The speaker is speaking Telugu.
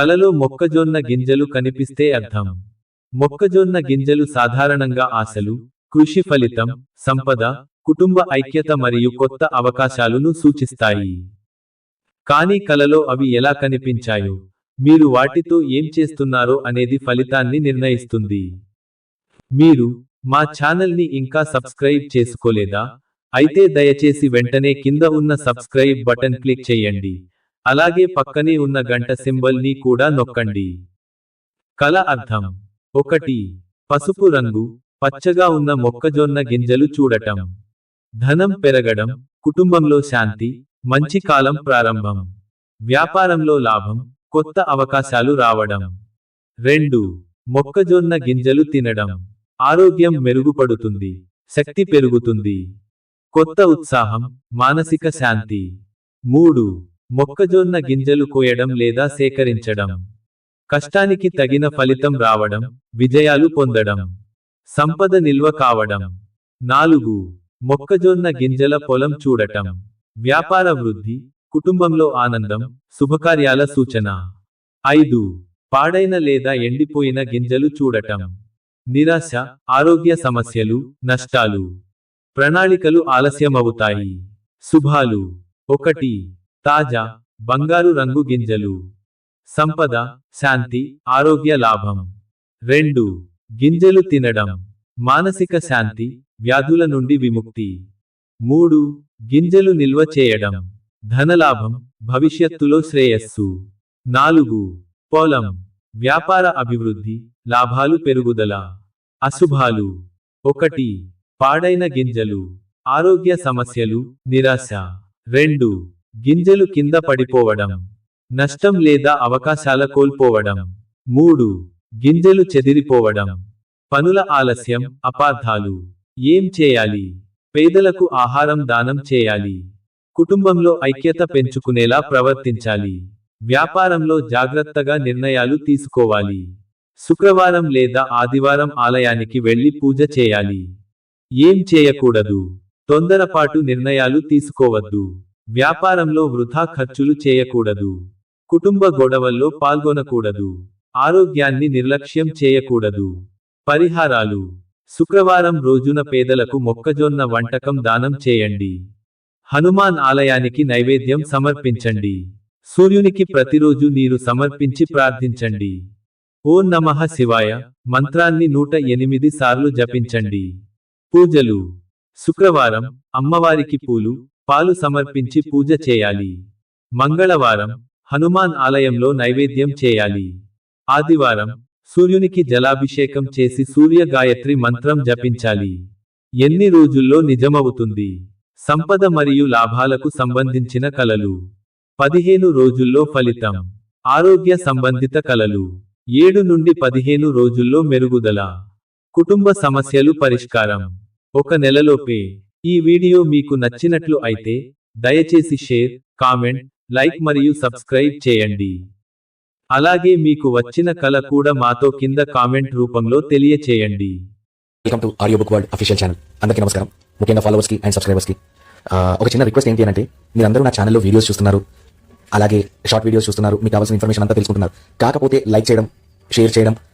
కలలో మొక్కజొన్న గింజలు కనిపిస్తే అర్థం. మొక్కజొన్న గింజలు సాధారణంగా ఆశలు కృషి ఫలితం సంపద కుటుంబ ఐక్యత మరియు కొత్త అవకాశాలను సూచిస్తాయి. కానీ కలలో అవి ఎలా కనిపించాయో మీరు వాటితో ఏం చేస్తున్నారో అనేది ఫలితాన్ని నిర్ణయిస్తుంది. మీరు మా ఛానల్ని ఇంకా సబ్స్క్రైబ్ చేసుకోలేదా? అయితే దయచేసి వెంటనే కింద ఉన్న సబ్స్క్రైబ్ బటన్ క్లిక్ చేయండి. అలాగే పక్కనే ఉన్న గంట సింబల్ని కూడా నొక్కండి. కల అర్థం. ఒకటి. పసుపు రంగు. పచ్చగా ఉన్న మొక్కజొన్న గింజలు చూడటం. ధనం పెరగడం. కుటుంబంలో శాంతి. మంచి కాలం ప్రారంభం. వ్యాపారంలో లాభం. కొత్త అవకాశాలు రావడం. రెండు. మొక్కజొన్న గింజలు తినడం. ఆరోగ్యం మెరుగుపడుతుంది. శక్తి పెరుగుతుంది. కొత్త ఉత్సాహం. మానసిక శాంతి. మూడు. మొక్కజొన్న గింజలు కోయడం లేదా సేకరించడం. కష్టానికి తగిన ఫలితం రావడం విజయాలు పొందడం. సంపద నిల్వ కావడం. నాలుగు. మొక్కజొన్న గింజల పొలం చూడటం. వ్యాపార వృద్ధి కుటుంబంలో ఆనందం శుభకార్యాల సూచన. ఐదు. పాడైన లేదా ఎండిపోయిన గింజలు చూడటం. నిరాశ ఆరోగ్య సమస్యలు నష్టాలు. ప్రణాళికలు ఆలస్యమవుతాయి. శుభాలు. ఒకటి. తాజా బంగారు రంగు గింజలు. సంపద శాంతి ఆరోగ్య లాభం. రెండు గింజలు తినడం. మానసిక శాంతి వ్యాధుల నుండి విముక్తి. మూడు గింజలు నిల్వ చేయడం. ధనలాభం భవిష్యత్తులో శ్రేయస్సు. నాలుగు పొలం. వ్యాపార అభివృద్ధి లాభాలు పెరుగుదల. అశుభాలు. ఒకటి పాడైన గింజలు. ఆరోగ్య సమస్యలు నిరాశ. రెండు గింజలు కింద పడిపోవడం. నష్టం లేదా అవకాశాల కోల్పోవడం. మూడు గింజలు చెదిరిపోవడం. పనుల ఆలస్యం అపార్థాలు. ఏం చేయాలి? పేదలకు ఆహారం దానం చేయాలి. కుటుంబంలో ఐక్యత పెంచుకునేలా ప్రవర్తించాలి. వ్యాపారంలో జాగ్రత్తగా నిర్ణయాలు తీసుకోవాలి. శుక్రవారం లేదా ఆదివారం ఆలయానికి వెళ్ళి పూజ చేయాలి. ఏం చేయకూడదు? తొందరపాటు నిర్ణయాలు తీసుకోవద్దు. వ్యాపారంలో వృధా ఖర్చులు చేయకూడదు. కుటుంబ గొడవల్లో పాల్గొనకూడదు. ఆరోగ్యాన్ని నిర్లక్ష్యం చేయకూడదు. పరిహారాలు. శుక్రవారం రోజున పేదలకు మొక్కజొన్న వంటకం దానం చేయండి. హనుమాన్ ఆలయానికి నైవేద్యం సమర్పించండి. సూర్యునికి ప్రతిరోజు నీరు సమర్పించి ప్రార్థించండి. ఓం నమః శివాయ. మంత్రాన్ని నూట ఎనిమిది సార్లు జపించండి. పూజలు. శుక్రవారం. అమ్మవారికి పూలు. పాలు సమర్పించి పూజ చేయాలి. మంగళవారం హనుమాన్ ఆలయంలో నైవేద్యం చేయాలి. ఆదివారం సూర్యునికి జలాభిషేకం చేసి సూర్య గాయత్రి మంత్రం జపించాలి. ఎన్ని రోజుల్లో నిజమవుతుంది? సంపద మరియు లాభాలకు సంబంధించిన కలలు పదిహేను రోజుల్లో ఫలితం. ఆరోగ్య సంబంధిత కలలు ఏడు నుండి పదిహేను రోజుల్లో మెరుగుదల. కుటుంబ సమస్యలు పరిష్కారం. ఒక నెలలోపే ఈ వీడియో మీకు నచ్చినట్లు అయితే దయచేసి షేర్ కామెంట్ లైక్ మరియు సబ్స్క్రైబ్ చేయండి. అలాగే మీకు వచ్చిన కళ కూడా మాతో కింద కామెంట్ రూపంలో తెలియచేయండి. Welcome to audio book world official channel అందరికీ నమస్కారం. ముఖ్యంగా ఫాలోవర్స్కి అండ్ సబ్స్క్రైబర్స్కి ఒక చిన్న రిక్వెస్ట్ ఏంటి అంటే మీరందరూ నా ఛానల్లో వీడియోస్ చూస్తున్నారు. అలాగే షార్ట్ వీడియోస్ చూస్తున్నారు. మీకు కావాల్సిన ఇన్ఫర్మేషన్ అంతా తెలుసుకుంటున్నారు. కాకపోతే లైక్ చేయడం షేర్ చేయడం